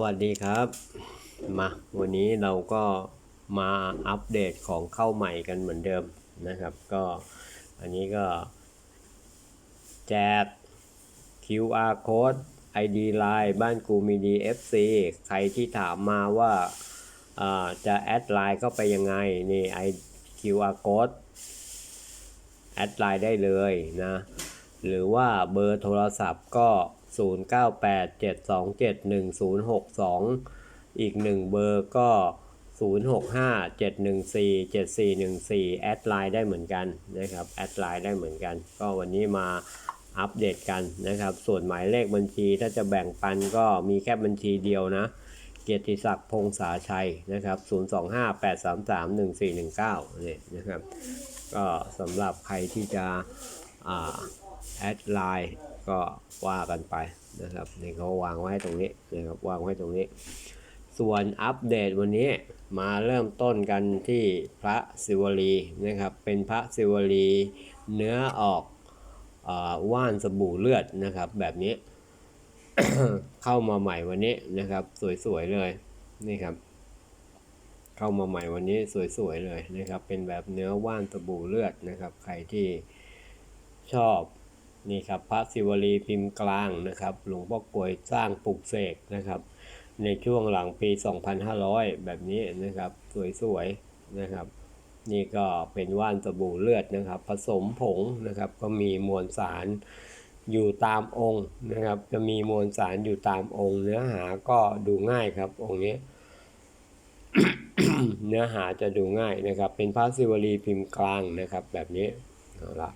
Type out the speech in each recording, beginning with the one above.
วัสดีครับ มาวันนี้เราก็มาอัปเดตของเข้าใหม่กันเหมือนเดิมนะครับ ก็อันนี้ก็ แจก QR code ID Line บ้านกูมีดี FC ใครที่ถามมาว่าอ่าจะแอดไลน์เข้าไปยังไง นี่ไอ QR code แอดไลน์ได้เลยนะ หรือว่าเบอร์โทรศัพท์ก็ 0987271062 อีกหนึ่งเบอร์ก็ 0657147414 แอดไลน์ได้เหมือนกันนะครับ แอดไลน์ได้เหมือนกัน ก็วันนี้มาอัปเดตกันนะครับ ส่วนหมายเลขบัญชีถ้าจะแบ่งปันก็มีแค่บัญชีเดียวนะ เกียรติศักดิ์พงษาชัยนะครับ 0258331419นี่นะครับ ก็สำหรับใครที่จะแอดไลน์ ก็ว่ากันไปนะครับนี่เขาวางไว้ตรงนี้นะครับวางไว้ตรงนี้ ส่วนอัปเดตวันนี้มาเริ่มต้นกันที่พระศิวลีนะครับเป็นพระศิวลีเนื้อออกอว่านสบู่เลือดนะครับ แบบนี้ เข้ามาใหม่วันนี้นะครับ สวยๆเลยนี่ครับ เข้ามาใหม่วันนี้สวยๆเลยนะครับ เป็นแบบเนื้อว่านสบู่เลือดนะครับ ใครที่ชอบ นี่ครับพระศิวลีพิมพ์กลางนะครับหลวงพ่อกลวยสร้างปลุกเสกนะครับ ในช่วงหลังปี 2500 แบบนี้นะครับสวยๆนะครับ นี่ก็เป็นว่านสบู่เลือดนะครับ ผสมผงนะครับก็มีมวลสารอยู่ตามองค์นะครับ จะมีมวลสารอยู่ตามองค์ เนื้อหาก็ดูง่ายครับ องค์นี้ เนื้อหาจะดูง่ายนะครับ เป็นพระศิวลีพิมพ์กลางนะครับ แบบนี้เอาละ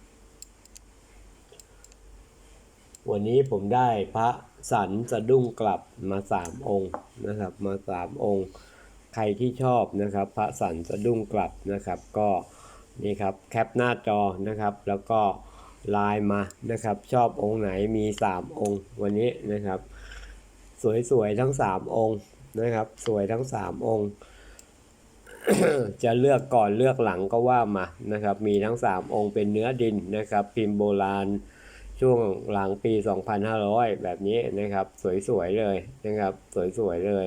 วันนี้ผมได้พระสันสะดุ้งกลับมาสามองค์นะครับ มาสามองค์ ใครที่ชอบนะครับ พระสันสะดุ้งกลับนะครับ ก็นี่ครับแคปหน้าจอนะครับ แล้วก็ไลน์มานะครับ ชอบองค์ไหนมีสามองค์ วันนี้นะครับ สวยๆทั้งสามองค์นะครับ สวยทั้งสามองค์ จะเลือกก่อนเลือกหลังก็ว่ามานะครับ มีทั้ง 3 องค์เป็นเนื้อดินนะครับ พิมพ์โบราณ ช่วงหลังปี 2500 แบบนี้นะครับ สวยๆเลยนะครับ สวยๆเลย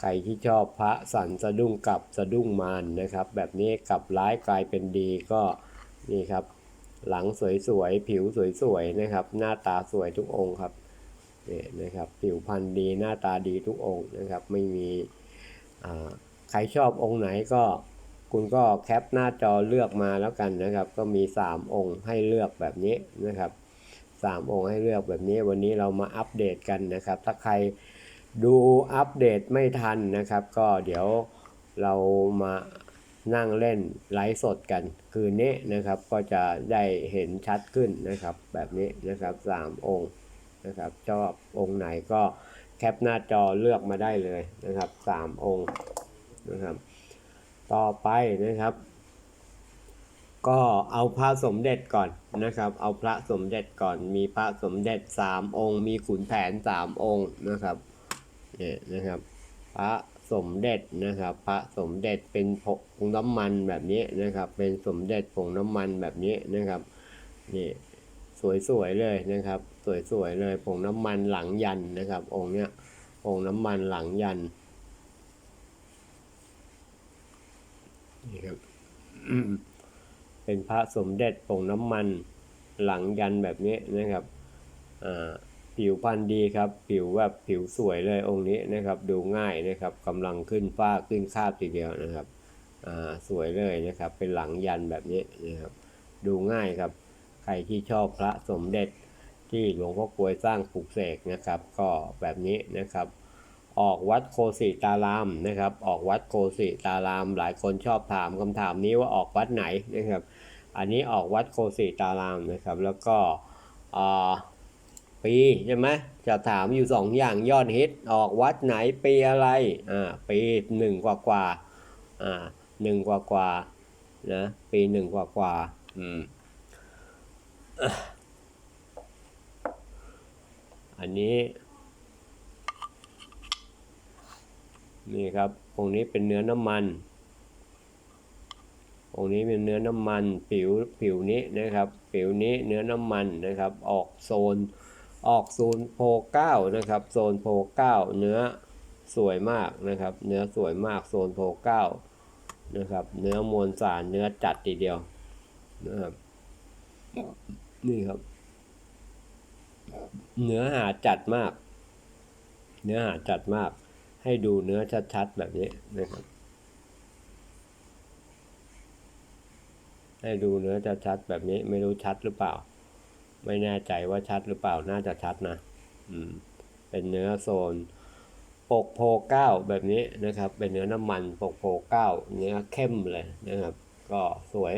ใครที่ชอบพระสันสะดุ้งกลับสะดุ้งมานนะครับ แบบนี้กลับร้ายกลายเป็นดีก็นี่ครับ หลังสวยๆผิวสวยๆนะครับ หน้าตาสวยทุกองค์ครับนี่นะครับ ผิวพรรณดีหน้าตาดีทุกองค์นะครับ ไม่มีอ่าใครชอบองค์ไหนก็คุณก็แคปหน้าจอเลือกมาแล้วกันนะครับ ก็มี 3 องค์ให้เลือกแบบนี้นะครับ 3 องค์ให้เลือกแบบนี้วันนี้เรามาอัปเดตกันนะครับ ถ้าใครดูอัปเดตไม่ทันนะครับ ก็เดี๋ยวเรามานั่งเล่นไลฟ์สดกัน คืนนี้นะครับ ก็จะได้เห็นชัดขึ้นนะครับ แบบนี้นะครับ 3 องค์นะครับชอบองค์ไหนก็แคปหน้าจอเลือกมาได้เลยนะครับ 3 องค์นะครับ ต่อไปนะครับ ก็เอาพระสมเด็จก่อนนะครับ เอาพระสมเด็จก่อน มีพระสมเด็จสามองค์ มีขุนแผนสามองค์นะครับเนี่ยนะครับ พระสมเด็จนะครับ พระสมเด็จเป็นผงน้ำมันแบบนี้นะครับ เป็นสมเด็จผงน้ำมันแบบนี้นะครับนี่สวยๆเลยนะครับ สวยๆเลยผงน้ำมันหลังยันนะครับ องค์เนี้ยผงน้ำมันหลังยันนี่ครับ เป็นพระสมเด็จผงน้ำมันหลังยันแบบนี้นะครับผิวพรรณดีครับ ผิวแบบผิวสวยเลยองค์นี้นะครับ ดูง่ายนะครับกำลังขึ้นฟ้าขึ้นคาบทีเดียวนะครับสวยเลยนะครับ เป็นหลังยันแบบนี้นะครับ ดูง่ายครับ ใครที่ชอบพระสมเด็จที่หลวงพ่อกลวยสร้างปลูกเสกนะครับ ก็แบบนี้นะครับออกวัดโคสิตารามนะครับ ออกวัดโคสิตาราม หลายคนชอบถามคำถามนี้ว่าออกวัดไหนนะครับ อันนี้ออกวัดโคสิตารามนะครับ แล้วก็ปีใช่ไหมจะถามอยู่สองอย่างยอดฮิตออกวัดไหนปีอะไรอ่าปีหนึ่งกว่ากว่าอ่าหนึ่งกว่ากว่านะปีหนึ่งกว่ากว่าอืมอันนี้ นี่ครับองนี้เป็นเนื้อน้ำมัน องค์นี้เป็นเนื้อน้ำมันผิวผิวนี้นะครับ ผิวนี้เนื้อน้ำมันนะครับ ออกโซนออกโซนโพเก้านะครับ โซนโพเก้าเนื้อสวยมากนะครับ เนื้อสวยมากโซนโพเก้านะครับ เนื้อมวลสารเนื้อจัดทีเดียวนะครับนี่ครับ เนื้อหาจัดมาก เนื้อหาจัดมาก ให้ดูเนื้อชัดๆแบบนี้นะครับ ให้ดูเนื้อจะชัดแบบนี้ไม่รู้ชัดหรือเปล่า ไม่แน่ใจว่าชัดหรือเปล่าน่าจะชัดนะอืมเป็นเนื้อโซนปกโพเก้าแบบนี้นะครับ เป็นเนื้อน้ำมันปกโพเก้าเนื้อเข้มเลยนะครับ ก็สวย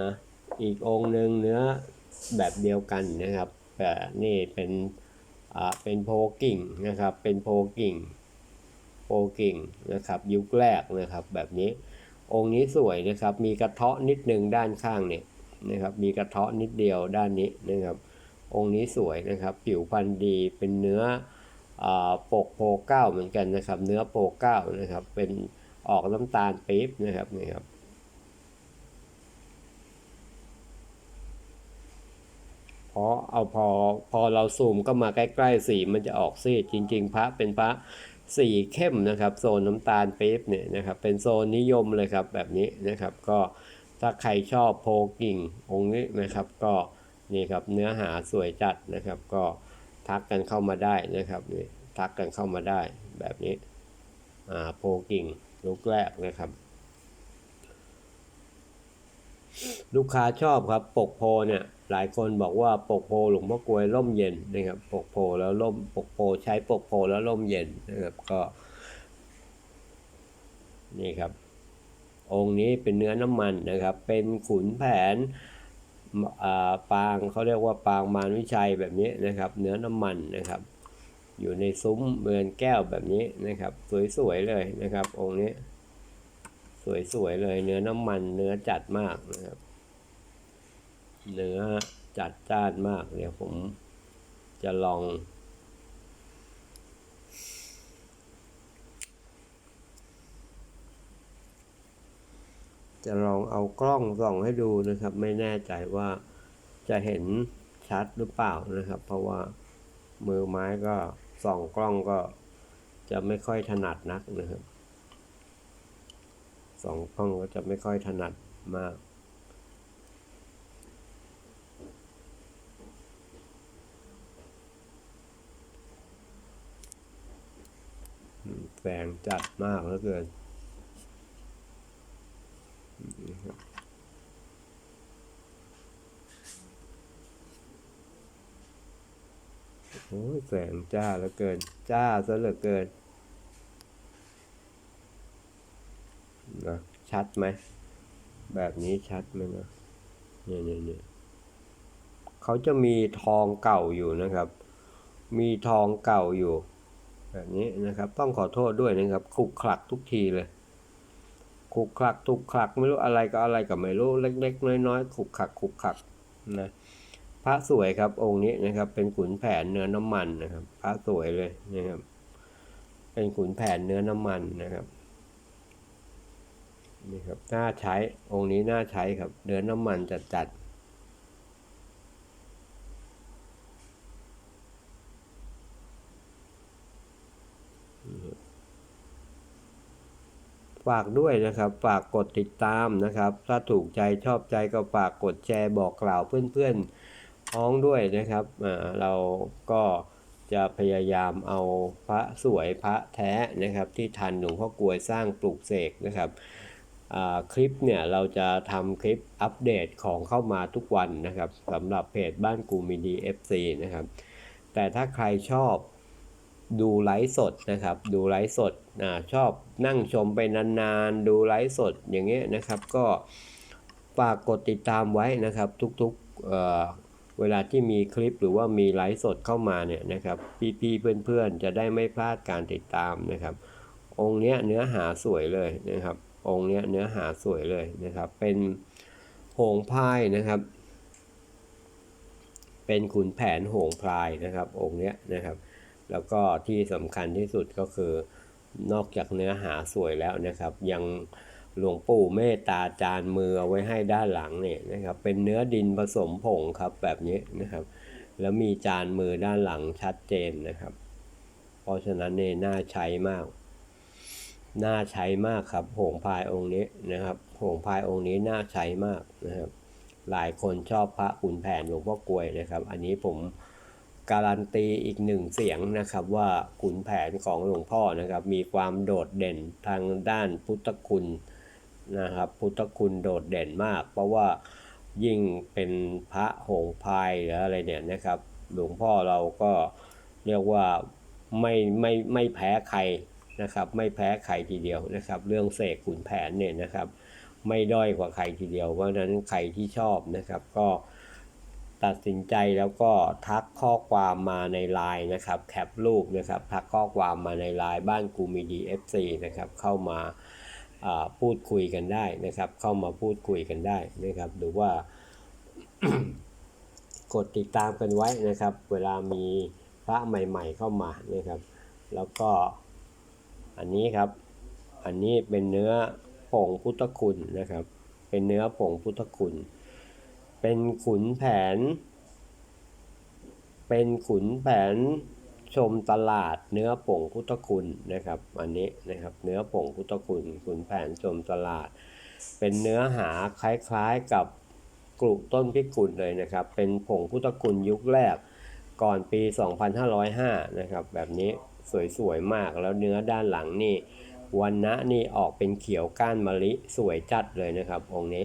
นะอีกองค์หนึ่งเนื้อแบบเดียวกันนะครับแต่นี่เป็นอ่าเป็นโพกิ่งนะครับ เป็นโพกิ่งโพกิ่งนะครับ ยุคแรกนะครับแบบนี้ องค์นี้สวยนะครับ มีกระเทาะนิดนึงด้านข้างเนี่ยนะครับ มีกระเทาะนิดเดียวด้านนี้นะครับ องค์นี้สวยนะครับ ผิวพรรณดีเป็นเนื้ออปกโพเก้าเหมือนกันนะครับ เนื้อโพเก้านะครับ เป็นออกน้ำตาลปี๊บนะครับนี่ครับพอเอาพอพอเราซูมก็มาใกล้ๆสีมันจะออกซีดจริง ๆ พระเป็นพระ สีเข้มนะครับโซนน้ำตาลปี๊บเนี่ยนะครับเป็นโซนนิยมเลยครับแบบนี้นะครับก็ถ้าใครชอบโพกิ่งองค์นี้นะครับ ก็นี่ครับเนื้อหาสวยจัดนะครับ ก็ทักกันเข้ามาได้นะครับนี่ทักกันเข้ามาได้แบบนี้อ่าโพกิ่งลูกแรกนะครับ ลูกค้าชอบครับ ปกโพเนี่ยหลายคนบอกว่าปกโพหลวงพ่อกลวยร่มเย็นนะครับปกโพแล้วร่มปกโพใช้ปกโพแล้วร่มเย็นนะครับก็ นี่ครับ องค์นี้เป็นเนื้อน้ำมันนะครับ เป็นขุนแผนอ่าปางเขาเรียกว่าปางมารวิชัยแบบนี้นะครับ เนื้อน้ำมันนะครับ อยู่ในซุ้มเมือนแก้วแบบนี้นะครับ สวยๆเลยนะครับ องค์นี้ สวยๆเลย เนื้อน้ำมันเนื้อจัดมากนะครับ เนื้อจัดจ้านมากเดี๋ยวผมจะลอง จะลองเอากล้องส่องให้ดูนะครับ ไม่แน่ใจว่าจะเห็นชัดหรือเปล่านะครับ เพราะว่ามือไม้ก็ส่องกล้องก็จะไม่ค่อยถนัดนักนะครับ สองกล้องก็จะไม่ค่อยถนัดมาก แสงจัดมากเหลือเกินโอ้ยแสงจ้าเหลือเกิน จ้าซะเหลือเกิน นะ ชัดไหม แบบนี้ชัดไหมนะเนี่ยเนี่ยเนี่ยเขาจะมีทองเก่าอยู่นะครับ มีทองเก่าอยู่ แบบนี้นะครับ ต้องขอโทษด้วยนะครับคลุกคลักทุกทีเลยคลุกคลักทุกคลักไม่รู้อะไรก็อะไรก็ไม่รู้เล็ก ๆ น้อยๆคลุกคลักคลุกคลักนะพระสวยครับองค์นี้นะครับ เป็นขุนแผนเนื้อน้ำมันนะครับ พระสวยเลยนะครับ เป็นขุนแผนเนื้อน้ำมันนะครับ นี่ครับน่าใช้องค์นี้น่าใช้ครับเนื้อน้ำมันจัดจัดฝากด้วยนะครับ ฝากกดติดตามนะครับ ถ้าถูกใจชอบใจก็ฝากกดแชร์บอกกล่าวเพื่อนๆพ้องด้วยนะครับเราก็จะพยายามเอาพระสวยพระแท้นะครับ ที่ทันหลวงพ่อกลวยสร้างปลูกเสกนะครับ คลิปเนี่ยเราจะทำคลิปอัปเดตของเข้ามาทุกวันนะครับสำหรับเพจบ้านกูมีดี FC นะครับ แต่ถ้าใครชอบดูไลฟ์สดนะครับ ดูไลฟ์สดอชอบนั่งชมไปนานๆ ดูไลฟ์สดอย่างเงี้ยนะครับ ก็ฝากกดติดตามไว้นะครับ ทุกๆเเวลาที่มีคลิปหรือว่ามีไลฟ์สดเข้ามาเนี่ยนะครับ พี่ๆเพื่อนๆจะได้ไม่พลาดการติดตามนะครับ องค์เนี้ยเนื้อหาสวยเลยนะครับ องค์เนี้ยเนื้อหาสวยเลยนะครับ เป็นโหงพายนะครับ เป็นขุนแผนโหงพลายนะครับ องค์เนี้ยนะครับ แล้วก็ที่สำคัญที่สุดก็คือนอกจากเนื้อหาสวยแล้วนะครับ ยังหลวงปู่เมตตาจานมือเอาไว้ให้ด้านหลังเนี่ยนะครับ เป็นเนื้อดินผสมผงครับแบบนี้นะครับ แล้วมีจานมือด้านหลังชัดเจนนะครับ เพราะฉะนั้นเนี่ยน่าใช้มาก น่าใช้มากครับโหงพายองค์นี้นะครับโหงพายองค์นี้น่าใช้มากนะครับ หลายคนชอบพระขุนแผนหลวงพ่อกลวยนะครับ อันนี้ผมการันตีอีกหนึ่งเสียงนะครับว่าขุนแผนของหลวงพ่อนะครับ มีความโดดเด่นทางด้านพุทธคุณนะครับ พุทธคุณโดดเด่นมาก เพราะว่ายิ่งเป็นพระหงพายหรืออะไรเนี่ยนะครับ หลวงพ่อเราก็เรียกว่าไม่ไม่ไม่แพ้ใคร นะครับไม่แพ้ใครทีเดียวนะครับ เรื่องเสกขุนแผนเนี่ยนะครับ ไม่ด้อยกว่าใครทีเดียว เพราะนั้นใครที่ชอบนะครับ ก็ตัดสินใจแล้วก็ทักข้อความมาในไลน์นะครับแคปรูปนะครับทักข้อความมาในไลน์บ้านกูมีดีเอฟซีนะครับเข้ามาอ่าพูดคุยกันได้นะครับ เข้ามาพูดคุยกันได้นะครับ หรือว่ากดติดตามกันไว้นะครับ เวลามีพระใหม่ ๆ เข้ามานะครับ แล้วก็ อันนี้ครับ อันนี้เป็นเนื้อผงพุทธคุณนะครับ เป็นเนื้อผงพุทธคุณ เป็นขุนแผน เป็นขุนแผนชมตลาดเนื้อผงพุทธคุณนะครับ อันนี้นะครับเนื้อผงพุทธคุณขุนแผนชมตลาด เป็นเนื้อหาคล้ายๆกับกลุ่ต้นพิกุลเลยนะครับ เป็นผงพุทธคุณยุคแรกก่อนปี 2505 นะครับ แบบนี้ สวยๆมากแล้วเนื้อด้านหลังนี่วันนะนี่ออกเป็นเขียวก้านมะลิสวยจัดเลยนะครับ องค์นี้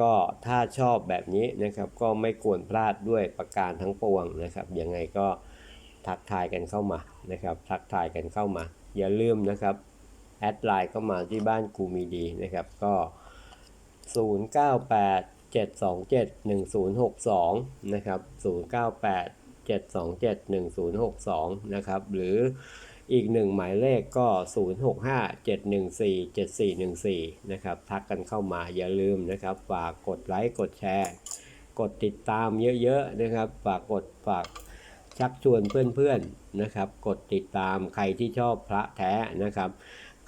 ก็ถ้าชอบแบบนี้นะครับก็ไม่ควรพลาดด้วยประการทั้งปวงนะครับยังไงก็ทักทายกันเข้ามานะครับทักทายกันเข้ามา อย่าลืมนะครับแอดไลน์เข้ามาที่บ้านกูมีดีนะครับก็ 098 727 1062 นะครับ 098 727 1062นะครับหรืออีกหนึ่งหมายเลขก็ 065 714 7414 นะครับ ทักกันเข้ามาอย่าลืมนะครับ ฝากกดไลค์กดแชร์ กดติดตามเยอะๆนะครับ ฝากกดฝากชักชวนเพื่อนๆนะครับ กดติดตามใครที่ชอบพระแท้นะครับ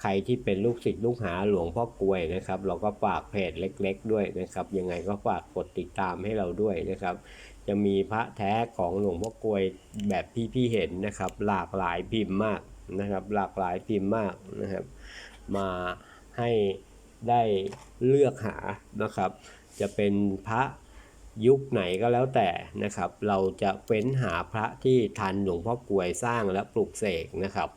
ใครที่เป็นลูกศิษย์ลูกหาหลวงพ่อกลวยนะครับ เราก็ฝากเพจเล็ก ๆ ด้วยนะครับ ยังไงก็ฝากกดติดตามให้เราด้วยนะครับ จะมีพระแท้ของหลวงพ่อกลวยแบบที่พี่เห็นนะครับ หลากหลายพิมพ์มากนะครับ หลากหลายพิมพ์มากนะครับ มาให้ได้เลือกหานะครับ จะเป็นพระยุคไหนก็แล้วแต่นะครับ เราจะเฟ้นหาพระที่ทันหลวงพ่อกลวยสร้างและปลูกเสกนะครับ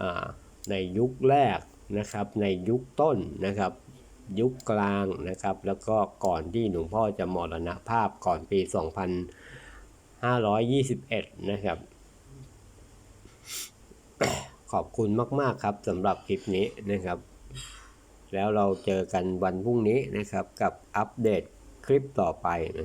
อ่า ในยุคแรกนะครับในยุคต้นนะครับ ยุคกลางนะครับ แล้วก็ก่อนที่หลวงพ่อจะมรณภาพก่อนปี 2521 นะครับ ขอบคุณมาก ๆ ครับสำหรับคลิปนี้นะครับ แล้วเราเจอกันวันพรุ่งนี้นะครับกับอัปเดตคลิปต่อไปนะ